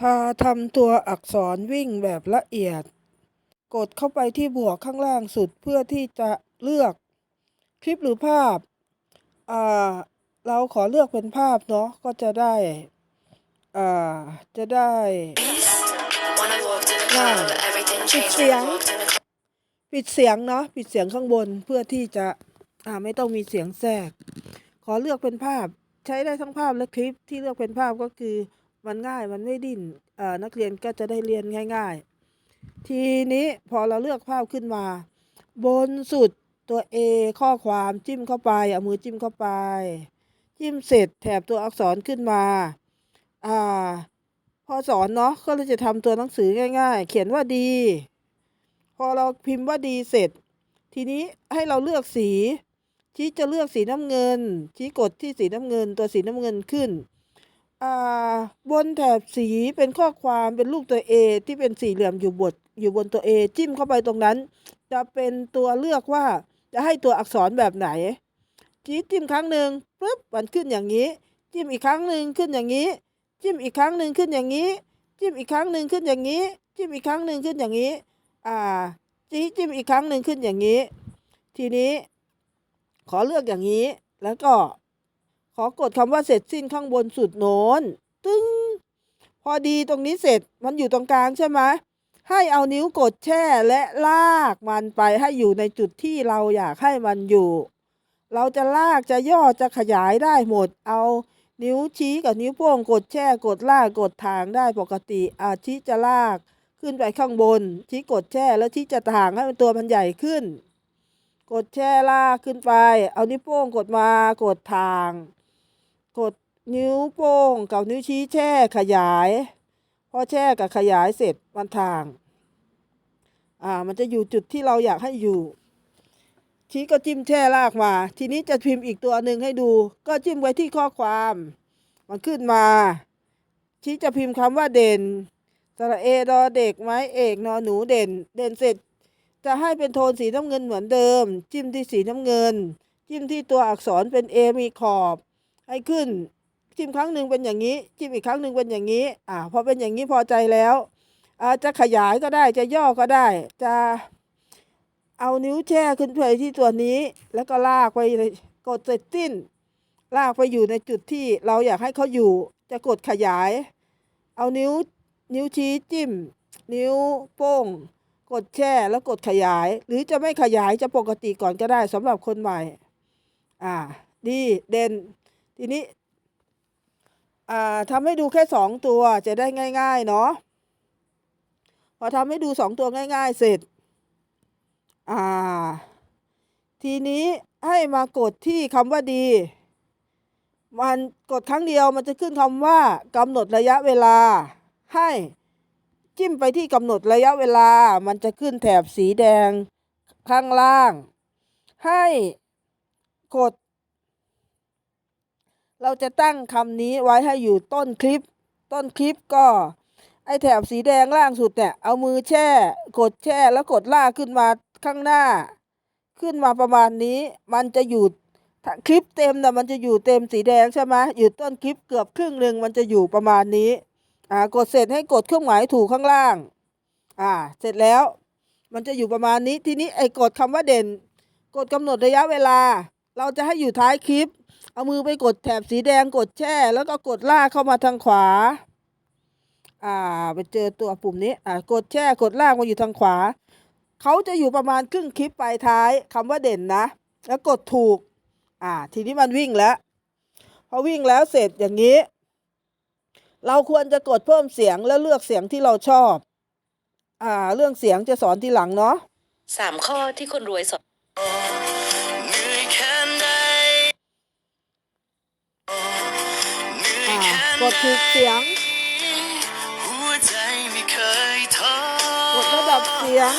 พาทำตัวอักษรวิ่งแบบละเอียด กดเข้าไปที่บวกข้างล่างสุดเพื่อที่จะเลือกคลิปหรือภาพ อ่า เราขอเลือกเป็นภาพเนาะ ก็จะได้ อ่า จะได้ When I walked in the Wow. club, everything It's changed. When I young. walked in the club. ปิดเสียงเนาะ ปิดเสียงข้างบนเพื่อที่จะ อ่า ไม่ต้องมีเสียงแทรก ขอเลือกเป็นภาพ ใช้ได้ทั้งภาพและคลิปที่เลือกเป็นภาพก็คือ มันง่ายมันไม่ดิ้นอ่านักเรียนก็จะได้เรียนง่าย ๆ ทีนี้พอเราเลือกภาพขึ้นมา บนสุดตัว A ข้อความจิ้มเข้าไปเอามือจิ้มเข้าไป จิ้มเสร็จแถบตัวอักษรขึ้นมาอ่าพอสอนเนาะก็เลยจะทำตัวหนังสือง่าย ๆ เขียนว่าดี พอเราพิมพ์ว่าดีเสร็จ ทีนี้ให้เราเลือกสีชี้จะเลือกสีน้ำเงิน ชี้กดที่สีน้ำเงิน ตัวสีน้ำเงินขึ้น บนแถบสีเป็นข้อความเป็นรูปตัว A ที่เป็นสี่เหลี่ยมอยู่บนอยู่บนตัว A จิ้มเข้าไปตรงนั้น จะเป็นตัวเลือกว่าจะให้ตัวอักษรแบบไหนชี้จิ้มครั้งหนึ่งปุ๊บมันขึ้นอย่างนี้ จิ้มอีกครั้งหนึ่งขึ้นอย่างนี้ จิ้มอีกครั้งหนึ่งขึ้นอย่างนี้ จิ้มอีกครั้งหนึ่งขึ้นอย่างนี้ จิ้มอีกครั้งหนึ่งขึ้นอย่างนี้ อ่าจีจิ้มอีกครั้งหนึ่งขึ้นอย่างนี้ ทีนี้ ขอเลือกอย่างนี้แล้วก็ อกดคำว่าเสร็จสิ้นข้างบนสุดโน้น ตึ้ง พอดีตรงนี้เสร็จมันอยู่ตรงกลางใช่ไหมให้เอานิ้วกดแช่และลากมันไปให้อยู่ในจุดที่เราอยากให้มันอยู่ เราจะลากจะย่อจะขยายได้หมด เอานิ้วชี้กับนิ้วโป้งกดแช่กดลากกดทางได้ปกติอาชี้จะลากขึ้นไปข้างบน ชี้กดแช่แล้วชี้จะทางให้มันตัวมันใหญ่ขึ้น กดแช่ลากขึ้นไป เอานิ้วโป้งกดมากดทาง กดนิ้วโป้งกับนิ้วชี้แช่ขยาย พอแช่กับขยายเสร็จมันทาง อ่า มันจะอยู่จุดที่เราอยากให้อยู่ ชี้ก็จิ้มแช่ลากมา ทีนี้จะพิมพ์อีกตัวหนึ่งให้ดู ก็จิ้มไว้ที่ข้อความ มันขึ้นมา ชี้จะพิมพ์คำว่าเด่นสระเอดอเด็กไม้เอกนอหนูเด่น เด่นเสร็จ จะให้เป็นโทนสีน้ำเงินเหมือนเดิม จิ้มที่สีน้ำเงิน จิ้มที่ตัวอักษรเป็น A มีขอบ ให้ขึ้น จิ้มครั้งหนึ่งเป็นอย่างนี้ จิ้มอีกครั้งหนึ่งเป็นอย่างนี้ อ่าพอเป็นอย่างนี้พอใจแล้วอาจะขยายก็ได้จะย่อก็ได้ จะเอานิ้วแช่ขึ้นไปที่ตัวนี้ แล้วก็ลากไปกดเสร็จสิ้น ลากไปอยู่ในจุดที่เราอยากให้เขาอยู่ จะกดขยาย เอานิ้วนิ้วชี้จิ้ม นิ้วโป้ง กดแช่แล้วกดขยาย หรือจะไม่ขยายจะปกติก่อนก็ได้สำหรับคนใหม่ อ่า ดีเด่น ทีนี้อ่าทำให้ดูแค่สองตัวจะได้ง่าย ๆ เนาะพอทำให้ดูสองตัวง่าย ๆ เสร็จอ่าทีนี้ให้มากดที่คำว่าดี มันกดครั้งเดียวมันจะขึ้นคำว่ากำหนดระยะเวลา ให้จิ้มไปที่กำหนดระยะเวลา มันจะขึ้นแถบสีแดงข้างล่าง ให้กด เราจะตั้งคำนี้ไว้ให้อยู่ต้นคลิป ต้นคลิปก็ ไอแถบสีแดงล่างสุดเนี่ย เอามือแช่ กดแช่แล้วกดลากขึ้นมาข้างหน้า ขึ้นมาประมาณนี้ มันจะอยู่คลิปเต็มนะมันจะอยู่เต็มสีแดงใช่ไหมอยู่ต้นคลิปเกือบครึ่งหนึ่งมันจะอยู่ประมาณนี้อ่ากดเสร็จให้กดเครื่องหมายถูกข้างล่างอ่าเสร็จแล้ว มันจะอยู่ประมาณนี้ทีนี้ไอ้กดคำว่าเด่น กดกำหนดระยะเวลา เราจะให้อยู่ท้ายคลิป เอามือไปกดแถบสีแดงกดแช่ แล้วก็กดลากเข้ามาทางขวา อ่า ไปเจอตัวปุ่มนี้ อ่ากดแช่กดลากมาอยู่ทางขวา เขาจะอยู่ประมาณครึ่งคลิปปลายท้ายคำว่าเด่นนะ แล้วกดถูก อ่า ทีนี้มันวิ่งแล้ว พอวิ่งแล้วเสร็จอย่างนี้ เราควรจะกดเพิ่มเสียงแล้วเลือกเสียงที่เราชอบ อ่า เรื่องเสียงจะสอนทีหลังเนาะสามข้อที่คนรวยสอน กดถูกเสียงกดระดับเสียง